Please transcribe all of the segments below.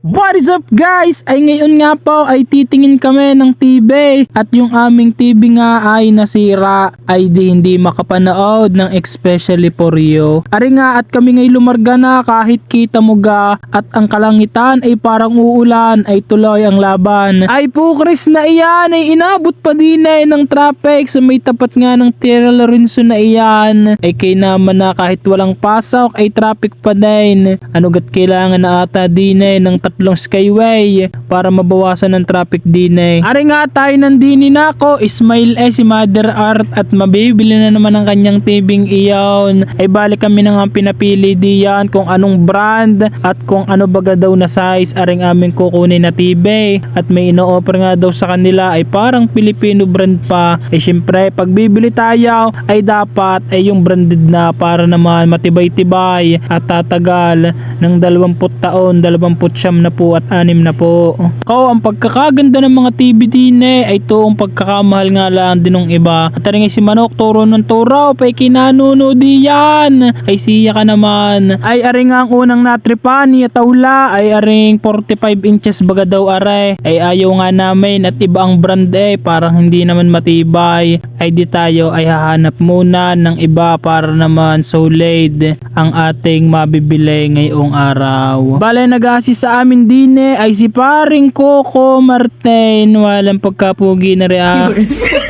What is up guys? Ay ngayon nga po ay titingin kami ng TV at yung aming TV nga ay nasira ay di hindi makapanood ng especially for you. Ari nga at kami ngay lumarga na kahit kita mo ga at ang kalangitan ay parang uulan ay tuloy ang laban. Ay po Chris na iyan ay inabot pa din eh ng traffic sa may tapat nga ng Tierra Lorenzo na iyan ay kay naman na kahit walang pasok ay traffic pa din. Ano gat kailangan na ata din eh ng tatlong skyway para mabawasan ng traffic din eh. Ari nga tayo nandini na ako, Ismail eh si Mother Art at mabibili na naman ang kanyang tibing iyon. Ay balik kami na nga pinapili diyan kung anong brand at kung ano baga daw na size aring aming kukunin na TV. At may ino-offer nga daw sa kanila ay parang Filipino brand pa. Eh syempre pag bibili tayo ay dapat ay yung branded na para naman matibay-tibay at tatagal ng 20 taon, 20 na po at anim na po. Ko ang pagkakaganda ng mga TV din eh, ay ito ang pagkakamahal nga lang din ng iba. At rin si Manok, turo ng turo, pay kinanuno diyan. Ay siya ka naman. Ay aring nga ang unang natripan ni Taula ay aring 45 inches baga daw are. Ay ayaw nga namin at iba ang brand eh, parang hindi naman matibay. Ay di tayo ay hahanap muna ng iba para naman solid ang ating mabibili ngayong araw. Bale nag-assist sa amin din eh, ay si paring Coco Martin. Walang pagkapugi na rin.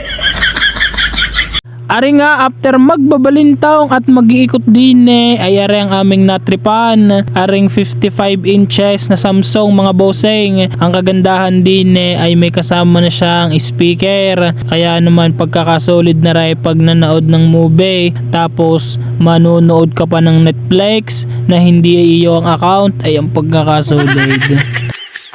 Ari nga after magbabalintawng at mag-iikot din eh, ay ari ang aming natripan. Aring 55 inches na Samsung mga boseng. Ang kagandahan din eh, ay may kasama na siyang speaker. Kaya naman pagkakasolid na rin pag nanood ng movie. Tapos manonood ka pa ng Netflix na hindi iyo ang account ay ang pagkakasolid.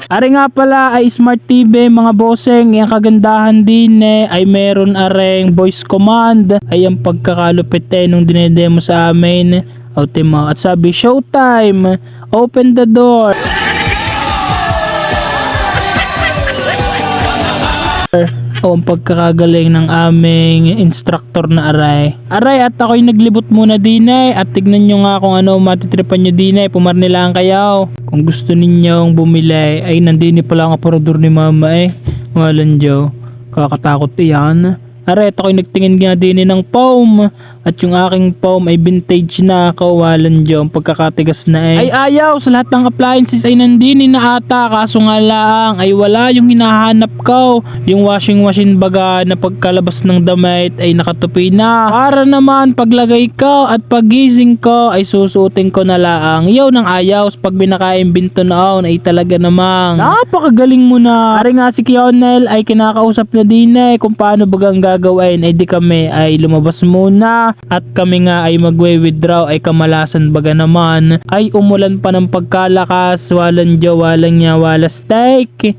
Ari nga pala ay smart TV mga bosseng, ang kagandahan din eh, ay meron areng voice command ay ang pagkakalupit eh nung dinedemo sa amin. Ultimo. At sabi showtime, open the door. O ang pagkakagaling ng aming instructor na aray. Aray at ako'y naglibot muna din eh at tignan nyo nga kung ano matitripan nyo din eh pumarnilaan kayo. Kung gusto ninyong bumili ay nandini pala ang aparador ni mama eh. Walang Joe. Kakatakot iyan. Aray at ako'y nagtingin nga din ng foam at yung aking foam ay vintage na kawalan ang pagkakatigas na eh. Ay ayaw sa lahat ng appliances ay nandini na ata kaso nga lang ay wala yung hinahanap ko. Yung washing machine baga na pagkalabas ng damit ay nakatupi na. Para naman paglagay ko at pagising ko ay susuotin ko na lang. Yaw ng ayaw pag binakain binto noon ay talaga namang napakagaling mo na. Ari nga si Kionel ay kinakausap na din eh kung paano bagang gagawin ay di kami ay lumabas muna at kami nga ay magwe-withdraw ay kamalasan baga naman. Ay umulan pa ng pagkalakas walang jawalang niya wala steak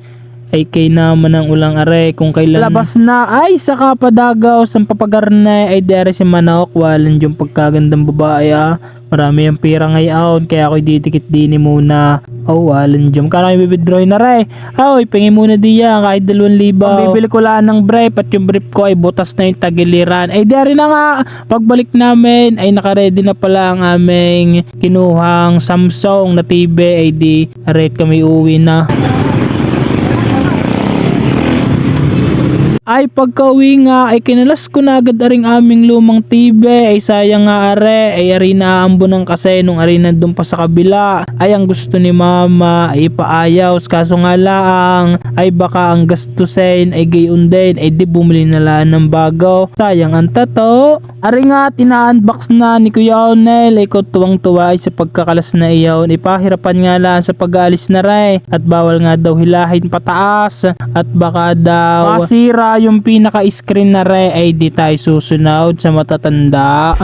ay kay naman ang ulang are kung kailan labas na. Ay saka padagaw sa papagarnay ay dere si manok walang yung pagkagandang babae ah. Marami ang pira ngayon kaya ako'y didikit dini muna. Oh walang yung may withdraw na re. Oh ipingi muna diya kahit dalawang libaw. Bibili ko lang ng brief at yung brief ko ay butas na yung tagiliran. Ay dere na nga. Pagbalik namin ay nakaredy na pala ang aming kinuhang Samsung na TV ay di rate kami uwi na ay pagka-uwi nga ay kinalas ko na agad aring aming lumang TV ay sayang nga are. Ay ari na aambo ng kasi nung ari nandun pa sa kabila. Ay ang gusto ni mama ay ipaayaw. Kaso nga lang ay baka ang gastusin ay gayon din. Ay di bumili na lang ng bago. Sayang ang tato. Ari nga tina-unbox na ni Kuya Onel. Ay tuwang tuwa ay sa pagkakalas na iyon. Ipahirapan nga lang sa pag-aalis na re at bawal nga daw hilahin pataas. At baka daw masira yung pinaka-screen na re ay di tayo susunod sa matatanda.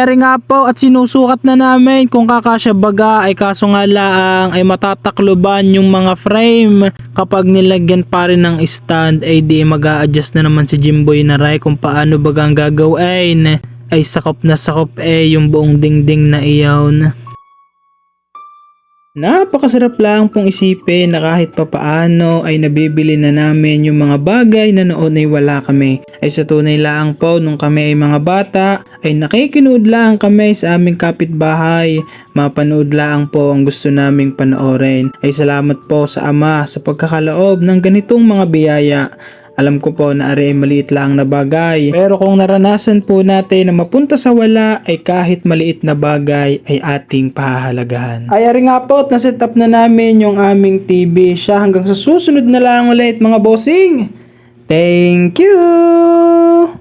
Ari nga po at sinusukat na namin kung kakasya baga ay kaso nga laang ay matatakloban yung mga frame kapag nilagyan pa rin ng stand ay di mag adjust na naman si Jimboy na Ray kung paano baga ang gagawin ay sakop na sakop eh yung buong dingding na iyawn. Napakasarap lang pong isipin na kahit papaano ay nabibili na namin yung mga bagay na noon ay wala kami. Ay sa tunay lang po nung kami ay mga bata ay nakikinood lang kami sa aming kapitbahay. Mapanood lang po ang gusto naming panoorin. Ay salamat po sa ama sa pagkakaloob ng ganitong mga biyaya. Alam ko po na ari ay maliit lang na bagay. Pero kung naranasan po natin na mapunta sa wala ay kahit maliit na bagay ay ating pahahalagahan. Ay ari nga po at naset up na namin yung aming TV siya hanggang sa susunod na lang ulit mga bossing. Thank you!